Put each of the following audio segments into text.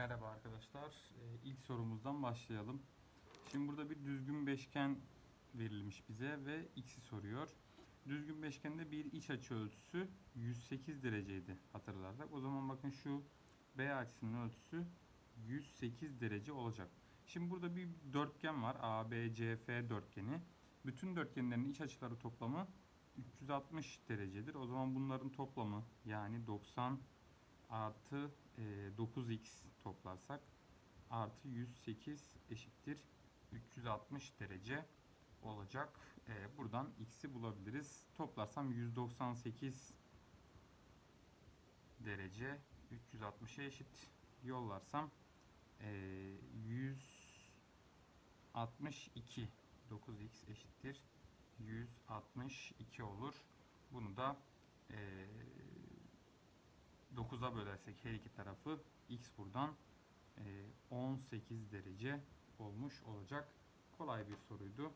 Merhaba arkadaşlar. Ee, ilk sorumuzdan başlayalım. Şimdi burada bir düzgün beşgen verilmiş bize ve x'i soruyor. Düzgün beşgende bir iç açı ölçüsü 108 dereceydi hatırlarsak. O zaman bakın şu B açısının ölçüsü 108 derece olacak. Şimdi burada bir dörtgen var. ABCF dörtgeni. Bütün dörtgenlerin iç açıları toplamı 360 derecedir. O zaman bunların toplamı yani 90 artı 9x toplarsak artı 108 eşittir 360 derece olacak. E, buradan x'i bulabiliriz. Toplarsam 198 derece 360'a eşit. Yollarsam e, 162 9x eşittir 162 olur. Bunu da 9'a bölersek her iki tarafı x buradan e, 18 derece olmuş olacak. Kolay bir soruydu.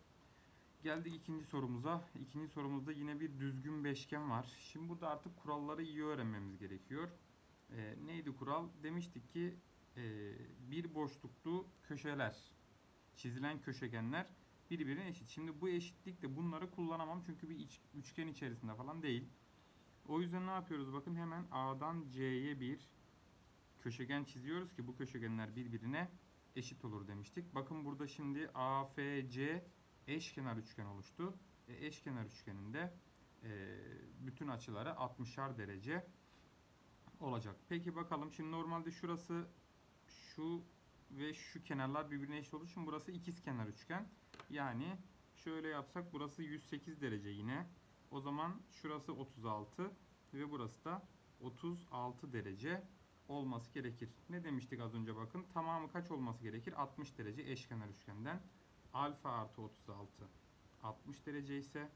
Geldik ikinci sorumuza. İkinci sorumuzda yine bir düzgün beşgen var. Şimdi burada artık kuralları iyi öğrenmemiz gerekiyor. E, neydi kural? Demiştik ki e, bir boşluklu köşeler, çizilen köşegenler birbirine eşit. Şimdi bu eşitlikte bunları kullanamam çünkü bir üçgen içerisinde falan değil. O yüzden ne yapıyoruz? Bakın hemen A'dan C'ye bir köşegen çiziyoruz ki bu köşegenler birbirine eşit olur demiştik. Bakın burada şimdi AFC eşkenar üçgen oluştu. E, eşkenar üçgeninde e, bütün açıları 60'ar derece olacak. Peki bakalım şimdi normalde şurası şu ve şu kenarlar birbirine eşit olduğu için burası ikiz kenar üçgen. Yani şöyle yapsak burası 108 derece yine. O zaman şurası 36 ve burası da 36 derece olması gerekir. Ne demiştik az önce bakın. Tamamı kaç olması gerekir? 60 derece eşkenar üçgenden. Alfa artı 36 60 derece ise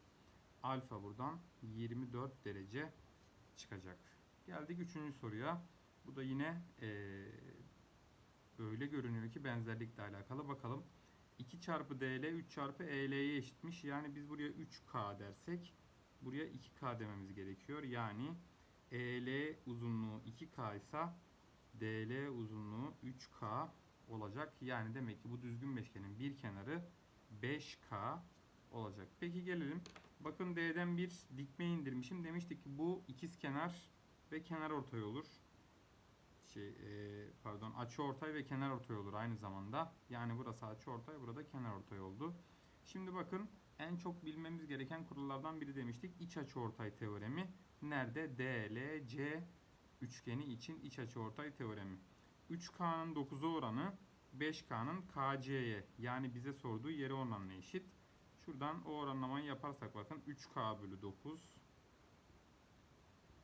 alfa buradan 24 derece çıkacak. Geldik üçüncü soruya. Bu da yine ee, öyle görünüyor ki benzerlikle alakalı. Bakalım. 2 çarpı DL 3 çarpı EL'ye eşitmiş. Yani biz buraya 3K dersek buraya 2K dememiz gerekiyor. Yani EL uzunluğu 2K ise DL uzunluğu 3K olacak. Yani demek ki bu düzgün beşgenin bir kenarı 5K olacak. Peki gelelim. Bakın D'den bir dikme indirmişim. Demiştik ki bu ikiz kenar ve kenar ortay olur. Şey, e, pardon açı ortay ve kenar ortay olur aynı zamanda. Yani burası açı ortay, burada kenar ortay oldu. Şimdi bakın en çok bilmemiz gereken kurallardan biri demiştik. İç açı ortay teoremi. Nerede? DLC üçgeni için iç açı ortay teoremi. 3K'nın 9'a oranı 5K'nın KC'ye yani bize sorduğu yere oranına eşit. Şuradan o oranlamayı yaparsak bakın 3K bölü 9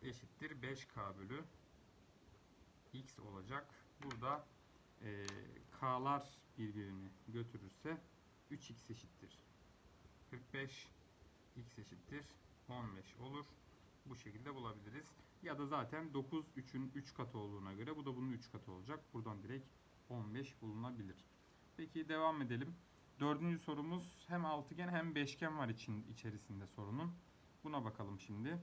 eşittir 5K bölü X olacak. Burada e, K'lar birbirini götürürse 3X eşittir 45 X eşittir 15 olur. Bu şekilde bulabiliriz. Ya da zaten 9 3'ün 3 katı olduğuna göre bu da bunun 3 katı olacak. Buradan direkt 15 bulunabilir. Peki devam edelim. Dördüncü sorumuz hem altıgen hem beşgen var için içerisinde sorunun. Buna bakalım şimdi.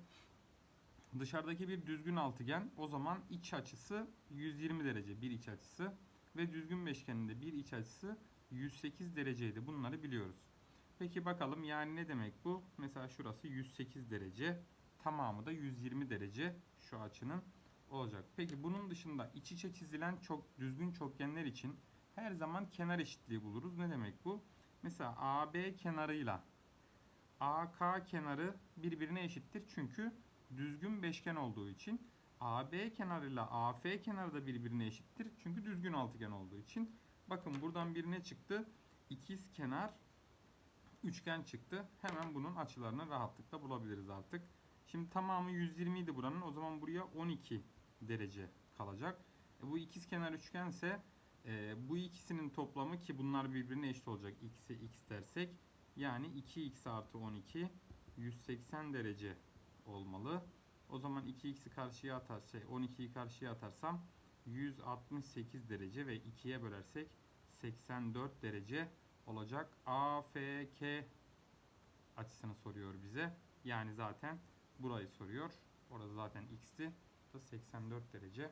Dışarıdaki bir düzgün altıgen o zaman iç açısı 120 derece bir iç açısı ve düzgün beşgeninde bir iç açısı 108 dereceydi. Bunları biliyoruz. Peki bakalım yani ne demek bu? Mesela şurası 108 derece. Tamamı da 120 derece şu açının olacak. Peki bunun dışında iç içe çizilen çok düzgün çokgenler için her zaman kenar eşitliği buluruz. Ne demek bu? Mesela AB kenarıyla AK kenarı birbirine eşittir. Çünkü düzgün beşgen olduğu için AB kenarıyla AF kenarı da birbirine eşittir. Çünkü düzgün altıgen olduğu için. Bakın buradan birine çıktı. İkiz kenar üçgen çıktı. Hemen bunun açılarını rahatlıkla bulabiliriz artık. Şimdi tamamı 120 idi buranın. O zaman buraya 12 derece kalacak. E bu ikiz kenar üçgense e, bu ikisinin toplamı ki bunlar birbirine eşit olacak. X'e x dersek yani 2x artı 12 180 derece olmalı. O zaman 2x'i karşıya atar şey 12'yi karşıya atarsam 168 derece ve 2'ye bölersek 84 derece olacak. AFK açısını soruyor bize. Yani zaten burayı soruyor. Orada zaten x'ti. Bu da 84 derece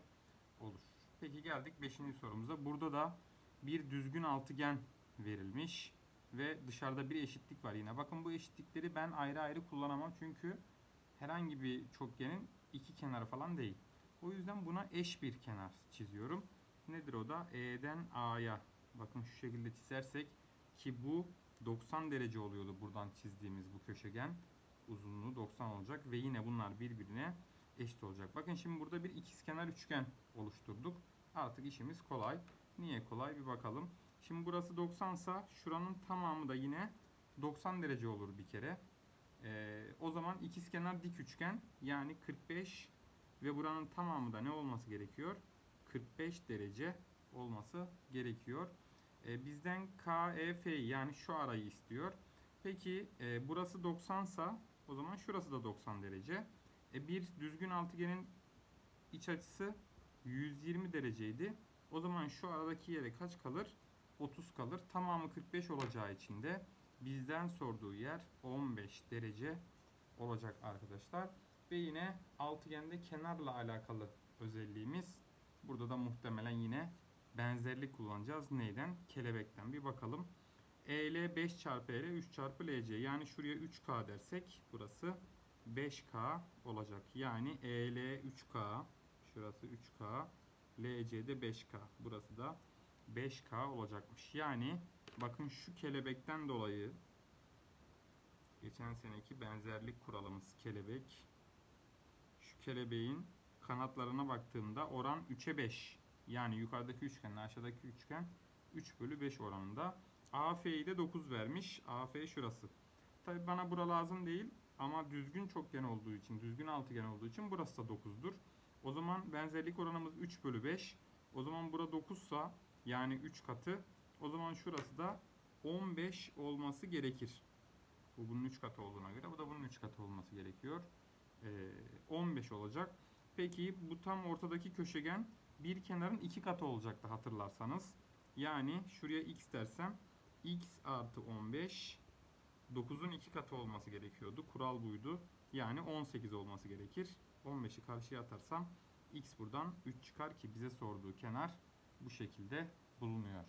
olur. Peki geldik 5. sorumuza. Burada da bir düzgün altıgen verilmiş ve dışarıda bir eşitlik var yine. Bakın bu eşitlikleri ben ayrı ayrı kullanamam çünkü herhangi bir çokgenin iki kenarı falan değil. O yüzden buna eş bir kenar çiziyorum. Nedir o da? E'den A'ya. Bakın şu şekilde çizersek ki bu 90 derece oluyordu buradan çizdiğimiz bu köşegen. Uzunluğu 90 olacak ve yine bunlar birbirine eşit olacak. Bakın şimdi burada bir ikizkenar üçgen oluşturduk. Artık işimiz kolay. Niye kolay bir bakalım. Şimdi burası 90 sa şuranın tamamı da yine 90 derece olur bir kere. Ee, o zaman ikizkenar dik üçgen yani 45 ve buranın tamamı da ne olması gerekiyor? 45 derece olması gerekiyor. Ee, bizden KEF yani şu arayı istiyor. Peki e, burası 90 sa o zaman şurası da 90 derece. E, bir düzgün altıgenin iç açısı 120 dereceydi. O zaman şu aradaki yere kaç kalır? 30 kalır. Tamamı 45 olacağı için de bizden sorduğu yer 15 derece olacak arkadaşlar. Ve yine altıgende kenarla alakalı özelliğimiz. Burada da muhtemelen yine benzerlik kullanacağız. Neyden? Kelebekten. Bir bakalım. EL 5 çarpı EL 3 çarpı LC. Yani şuraya 3K dersek burası 5K olacak. Yani EL 3K. Şurası 3K. LC de 5K. Burası da 5K olacakmış. Yani bakın şu kelebekten dolayı geçen seneki benzerlik kuralımız kelebek. Şu kelebeğin kanatlarına baktığımda oran 3'e 5. Yani yukarıdaki üçgenle aşağıdaki üçgen 3 bölü 5 oranında. AF'yi de 9 vermiş. AF şurası. Tabi bana bura lazım değil ama düzgün çokgen olduğu için, düzgün altıgen olduğu için burası da 9'dur. O zaman benzerlik oranımız 3 bölü 5. O zaman bura 9 sa yani 3 katı. O zaman şurası da 15 olması gerekir. Bu bunun 3 katı olduğuna göre bu da bunun 3 katı olması gerekiyor. Ee, 15 olacak. Peki bu tam ortadaki köşegen bir kenarın 2 katı olacaktı hatırlarsanız. Yani şuraya x dersem x artı 15 9'un 2 katı olması gerekiyordu. Kural buydu. Yani 18 olması gerekir. 15'i karşıya atarsam x buradan 3 çıkar ki bize sorduğu kenar bu şekilde bulunuyor.